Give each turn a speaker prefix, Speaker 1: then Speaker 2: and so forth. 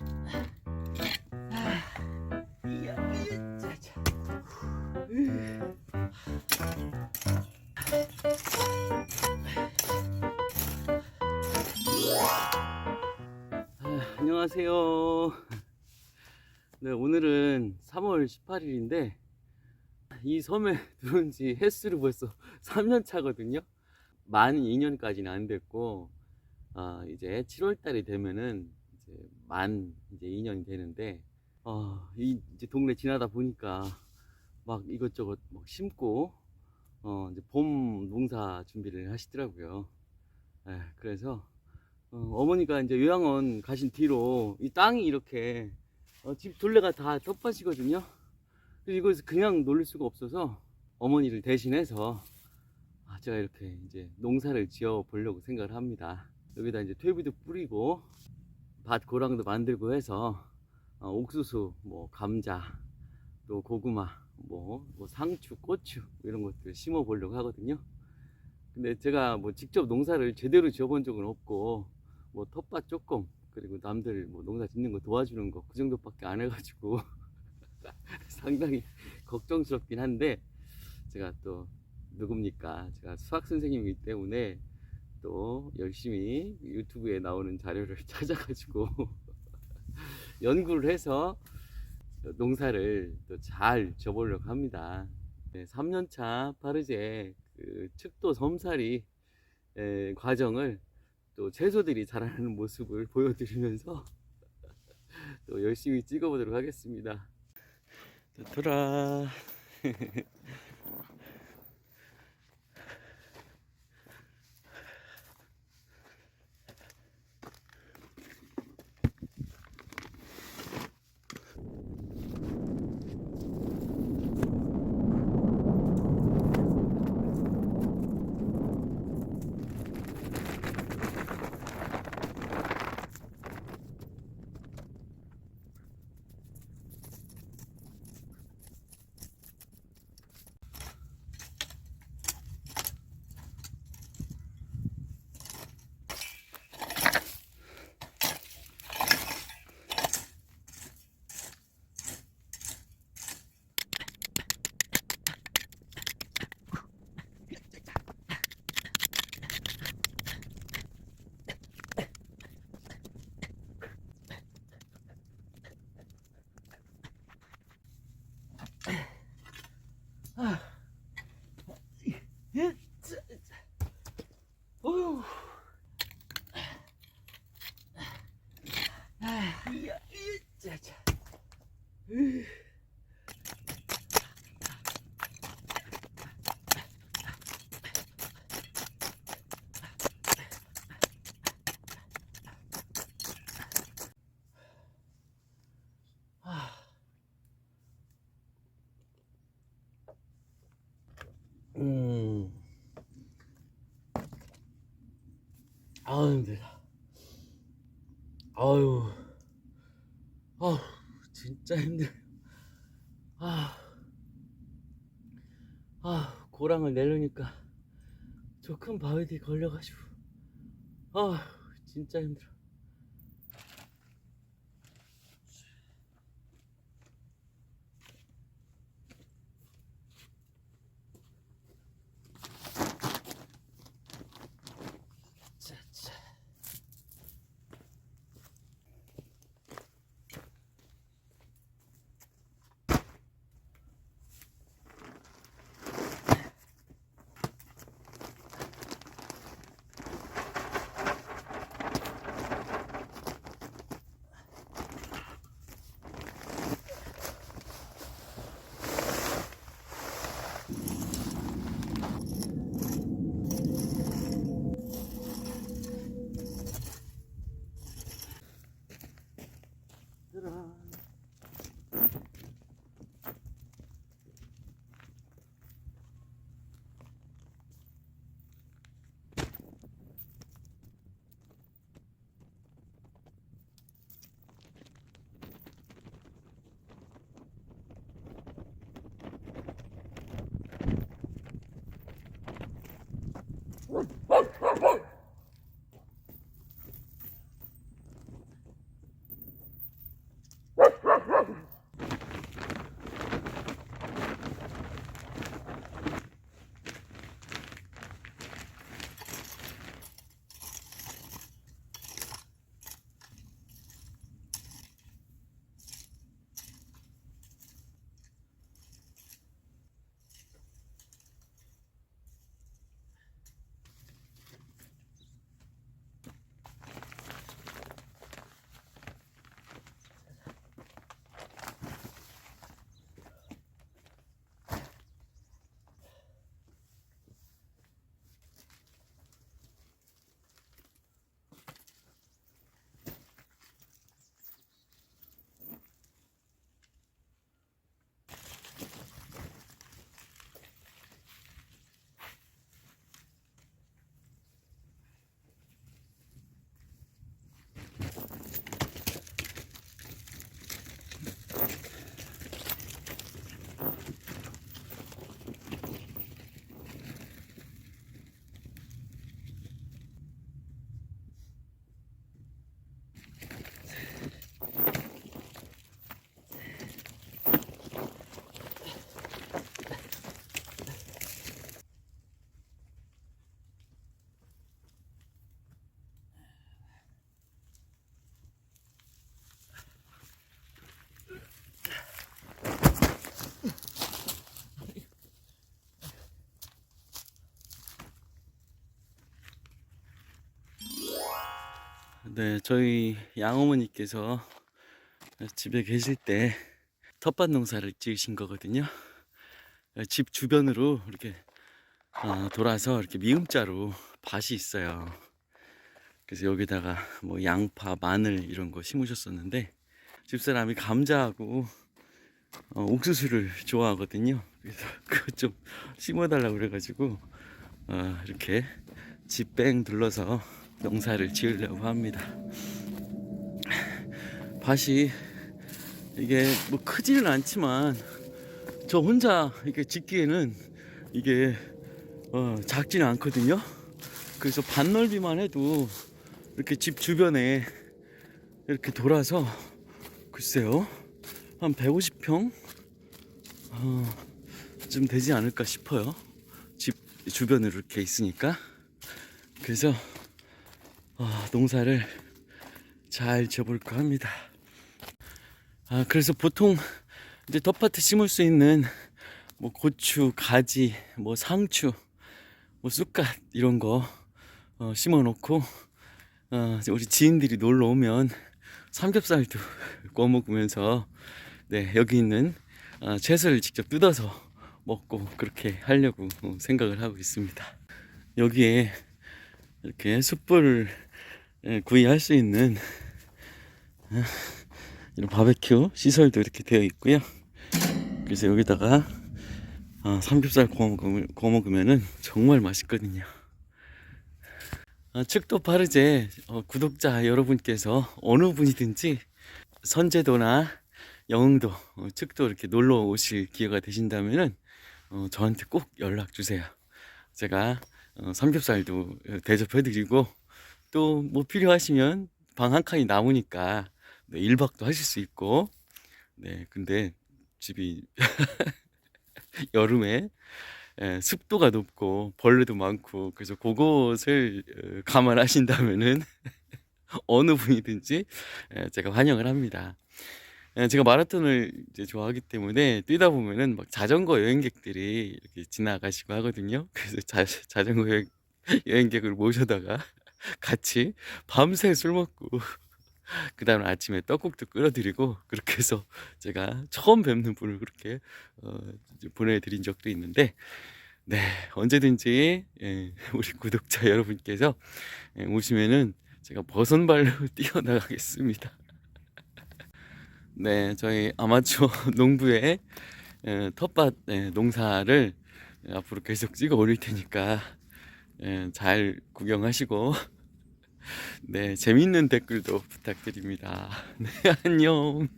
Speaker 1: 아, 안녕하세요. 네, 오늘은 3월 18일인데 이 섬에 들어온 지 횟수를 벌써 3년 차거든요. 만 2년까지는 안 됐고 아, 이제 7월 달이 되면은 이제 만 이제 2년이 되는데 어, 이 이제 동네 지나다 보니까 막 이것저것 막 심고 어, 이제 봄 농사 준비를 하시더라고요. 예, 그래서 어, 머니가 이제 요양원 가신 뒤로 이 땅이 이렇게 어, 집 둘레가 다 텃밭이거든요. 그래서 이것을 그냥 놀릴 수가 없어서 어머니를 대신해서 아, 제가 이렇게 이제 농사를 지어 보려고 생각을 합니다. 여기다 이제 퇴비도 뿌리고 밭 고랑도 만들고 해서 어, 옥수수, 뭐 감자, 또 고구마, 뭐, 뭐 상추, 고추 이런 것들 심어 보려고 하거든요. 근데 제가 뭐 직접 농사를 제대로 지어본 적은 없고 뭐 텃밭 조금 그리고 남들 뭐 농사 짓는 거 도와주는 거 그 정도밖에 안 해가지고 상당히 걱정스럽긴 한데 제가 또 누굽니까 제가 수학 선생님이기 때문에 또 열심히 유튜브에 나오는 자료를 찾아가지고 연구를 해서 농사를 또잘 지어보려고 합니다. 네, 3년차 파르제 그 측도 섬살이 에, 과정을 또 채소들이 자라는 모습을 보여드리면서 또 열심히 찍어보도록 하겠습니다. 돌아. 어휴. 이야, 이, 자, 자. 으. 아. 음. 아우 힘들다. 아유, 아우 진짜 힘들. 아, 아 고랑을 내려니까 저 큰 바위들이 걸려가지고, 아 진짜 힘들어. 네, 저희 양어머니께서 집에 계실 때 텃밭 농사를 지으신 거거든요. 집 주변으로 이렇게 어, 돌아서 이렇게 미음자로 밭이 있어요. 그래서 여기다가 뭐 양파, 마늘 이런 거 심으셨었는데 집사람이 감자하고 어, 옥수수를 좋아하거든요. 그래서 그거 좀 심어달라고 그래가지고 어, 이렇게 집뺑 둘러서 농사를 지으려고 합니다. 밭이 이게 뭐 크지는 않지만 저 혼자 이렇게 짓기에는 이게 어, 작지는 않거든요. 그래서 반 넓이만 해도 이렇게 집 주변에 이렇게 돌아서 글쎄요 한 150평 어, 좀 되지 않을까 싶어요. 집 주변으로 이렇게 있으니까 그래서 어, 농사를 잘 지어볼까 합니다. 아 그래서 보통 이제 텃밭에 심을 수 있는 뭐 고추, 가지, 뭐 상추, 뭐 쑥갓 이런 거 어, 심어놓고 어, 우리 지인들이 놀러 오면 삼겹살도 구워 먹으면서 네 여기 있는 어, 채소를 직접 뜯어서 먹고 그렇게 하려고 어, 생각을 하고 있습니다. 여기에 이렇게 숯불을 예, 구이할 수 있는 어, 이런 바베큐 시설도 이렇게 되어 있고요. 그래서 여기다가 어, 삼겹살 구워 먹으면, 구워 먹으면은 정말 맛있거든요. 어, 측도 파르제 어, 구독자 여러분께서 어느 분이든지 선제도나 영흥도 어, 측도 이렇게 놀러 오실 기회가 되신다면은 어, 저한테 꼭 연락 주세요. 제가 어, 삼겹살도 대접해드리고 또 뭐 필요하시면 방 한 칸이 남으니까 네, 1박도 하실 수 있고 네 근데 집이 여름에 예, 습도가 높고 벌레도 많고 그래서 그것을 어, 감안하신다면은 어느 분이든지 예, 제가 환영을 합니다. 예, 제가 마라톤을 이제 좋아하기 때문에 뛰다 보면은 막 자전거 여행객들이 이렇게 지나가시고 하거든요. 그래서 자, 자전거 여행, 여행객을 모셔다가 같이 밤새 술 먹고 그 다음에 아침에 떡국도 끓여드리고 그렇게 해서 제가 처음 뵙는 분을 그렇게 어, 보내드린 적도 있는데 네 언제든지 예, 우리 구독자 여러분께서 예, 오시면은 제가 버선발로 뛰어나가겠습니다. 네 저희 아마추어 농부의 예, 텃밭 예, 농사를 예, 앞으로 계속 찍어 올릴 테니까 예, 잘 구경하시고 네, 재밌는 댓글도 부탁드립니다. 네, 안녕.